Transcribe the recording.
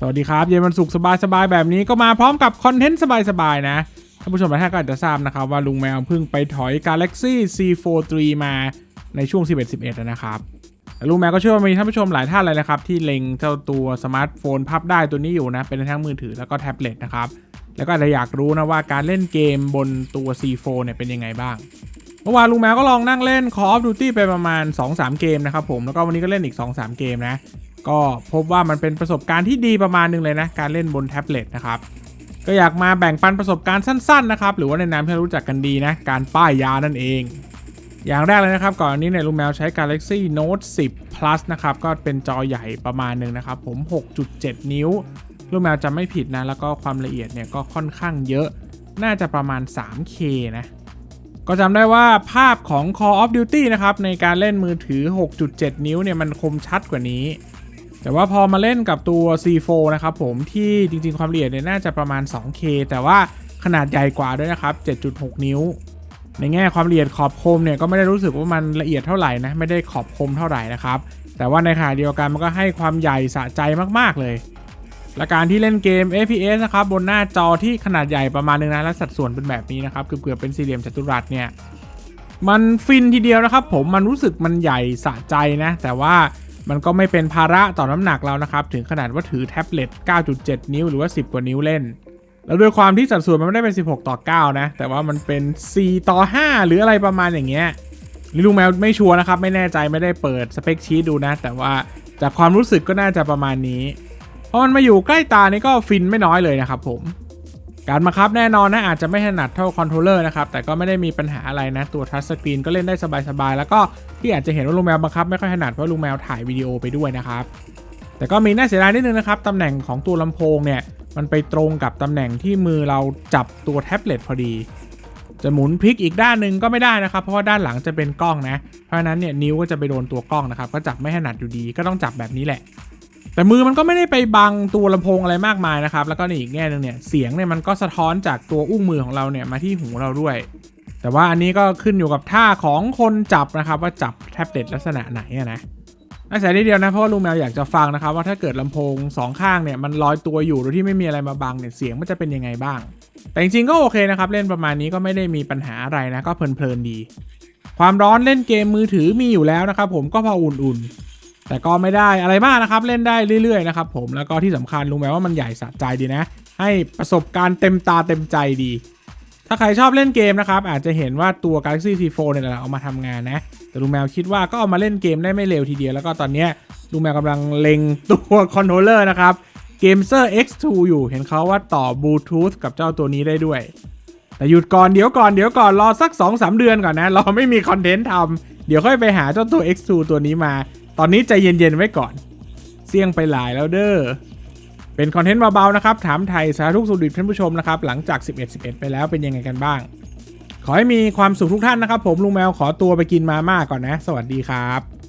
สวัสดีครับ เย็นวันศุกร์สบายๆแบบนี้ก็มาพร้อมกับคอนเทนต์สบายๆนะท่านผู้ชมหลายท่านก็อาจจะทราบนะครับ ว่าลุงแมวเพิ่งไปถอย Galaxy C43 มาในช่วง 11-11 นะครับและลุงแมวก็เชื่อว่ามีท่านผู้ชมหลายท่านเลยนะครับ ที่เล็งเจ้าตัวสมาร์ทโฟนพับได้ตัวนี้อยู่นะ เป็นทั้งมือถือแล้วก็แท็บเล็ตนะครับ แล้วก็อาจจะอยากรู้นะว่าการเล่นเกมบนตัว C4 เนี่ยเป็นยังไงบ้างเมื่อวานลุงแมวก็ลองนั่งเล่น Call of Duty ไปประมาณ 2-3 เกมนะครับผมแล้วก็วันนี้ก็เล่นอีก 2-3 เกมนะ ก็พบว่ามันเป็นประสบการณ์ที่ดีประมาณหนึงเลยนะ การเล่นบนแท็บเล็ตนะครับก็อยากมาแบ่งปันประสบการณ์สั้นๆนะครับหรือว่าในนามที่รู้จักกันดีนะ การป้ายยานั่นเอง อย่างแรกเลยนะครับ ก่อนอันนี้เนี่ยลุงแมวใช้ Galaxy Note 10 Plus นะครับ ก็เป็นจอใหญ่ประมาณหนึ่งนะครับ ผม 6.7 นิ้วลุงแมวจำไม่ผิดนะ แล้วก็ความละเอียดเนี่ยก็ค่อนข้างเยอะน่าจะประมาณ 3K นะ ก็จำได้ว่าภาพของ Call of Duty นะครับ ในการเล่นมือถือ 6.7 นิ้วเนี่ยมันคมชัดกว่านี้ แต่ว่าพอมาเล่นกับตัว C4 นะครับผมที่จริงๆความละเอียดเนี่ยน่าจะประมาณ 2K แต่ว่าขนาดใหญ่กว่าด้วยนะครับ 7.6 นิ้ว ในแง่ความละเอียดขอบคมเนี่ยก็ไม่ได้รู้สึกว่ามันละเอียดเท่าไหร่นะไม่ได้ขอบคมเท่าไหร่นะครับแต่ว่าในขณะเดียวกันมันก็ให้ความใหญ่สะใจมากๆเลย และการที่เล่นเกม FPS นะครับบนหน้าจอที่ขนาดใหญ่ประมาณนึงนะและสัดส่วนเป็นแบบนี้นะครับเกือบๆเป็นสี่เหลี่ยมจัตุรัสเนี่ยมันฟินทีเดียวนะครับผมมันรู้สึกมันใหญ่สะใจนะแต่ว่า มันก็ไม่เป็นภาระต่อน้ำหนักเรานะครับ ถึงขนาดว่าถือแท็บเล็ต 9.7 นิ้วหรือว่า 10 กว่านิ้วเล่น แล้วด้วยความที่สัดส่วนมันไม่ได้เป็น 16 ต่อ 9 นะ แต่ว่ามันเป็น 4 ต่อ 5 หรืออะไรประมาณอย่างเงี้ยนี่ลุงแมวไม่ชัวร์นะครับ ไม่แน่ใจไม่ได้เปิดสเปคชีตดูนะ แต่ว่าจากความรู้สึกก็น่าจะประมาณนี้พอมันมาอยู่ใกล้ตานี่ก็ฟินไม่น้อยเลยนะครับผม การบังคับแน่นอนนะอาจจะไม่ถนัดเท่าคอนโทรลเลอร์นะครับแต่ก็ไม่ได้มีปัญหาอะไรนะตัวทัชสกรีนก็เล่นได้สบายๆ แล้วก็ที่อาจจะเห็นว่าลุงแมวบังคับไม่ค่อยถนัดเพราะลุงแมวถ่ายวิดีโอไปด้วยนะครับแต่ก็มีน่าเสียดายนิดนึงนะครับตำแหน่งของตัวลำโพงเนี่ยมันไปตรงกับตำแหน่งที่มือเราจับตัวแท็บเล็ตพอดี จะหมุนพลิกอีกด้านหนึ่งก็ไม่ได้นะครับ เพราะว่าด้านหลังจะเป็นกล้องนะ เพราะฉะนั้นเนี่ยนิ้วก็จะไปโดนตัวกล้องนะครับ ก็จับไม่ถนัดอยู่ดีก็ต้องจับแบบนี้แหละ แต่มือมันก็ไม่ได้ไปบังตัวลำโพงอะไรมากมายนะครับ แล้วก็ในอีกแง่หนึงเนี่ยเสียงเนี่ยมันก็สะท้อนจากตัวอุ้งมือของเราเนี่ยมาที่หูเราด้วย แต่ว่าอันนี้ก็ขึ้นอยู่กับท่าของคนจับนะครับ ว่าจับแท็บเล็ตลักษณะไหนอะนะน่าเสียดายนิดเดียวนะเพราะว่าลุงแมวอยากจะฟังนะครับ ว่าถ้าเกิดลำโพงสองข้างเนี่ยมันลอยตัวอยู่โดยที่ไม่มีอะไรมาบังเนี่ยเสียงมันจะเป็นยังไงบ้าง แต่จริงๆก็โอเคนะครับ เล่นประมาณนี้ก็ไม่ได้มีปัญหาอะไรนะก็เพลินๆดี ความร้อนเล่นเกมมือถือมีอยู่แล้วนะครับผมก็พออุ่นๆ แต่ก็ไม่ได้อะไรมากนะครับ เล่นได้เรื่อยๆนะครับผมแล้วก็ที่สำคัญรู้ไหมว่ามันใหญ่สะใจดีนะ ให้ประสบการณ์เต็มตาเต็มใจดี ถ้าใครชอบเล่นเกมนะครับ อาจจะเห็นว่าตัว Galaxy C4 เนี่ยแหละเอามาทำงานนะ แต่ลุงแมวคิดว่าก็เอามาเล่นเกมได้ไม่เร็วทีเดียว แล้วก็ตอนนี้ลุงแมวกำลังเล็งตัวคอนโทรลเลอร์นะครับ Gamer X2 อยู่เห็นเขาว่าต่อบลูทูธกับเจ้าตัวนี้ได้ด้วย แต่หยุดก่อนเดี๋ยวก่อนเดี๋ยวก่อนรอสัก 2-3 เดือนก่อนนะ เราไม่มีคอนเทนต์ทำเดี๋ยวค่อยไปหาเจ้าตัว X2 ตัวนี้มา ตอนนี้ใจเย็นๆไว้ก่อน เสี่ยงไปหลายแล้วเด้อ เป็นคอนเทนต์เบาๆนะครับ ถามไทยสาธุสุขดิบท่านผู้ชมนะครับ หลังจาก 11-11 ไปแล้วเป็นยังไงกันบ้าง ขอให้มีความสุขทุกท่านนะครับ ผมลุงแมวขอตัวไปกินมาม่าก่อนนะ สวัสดีครับ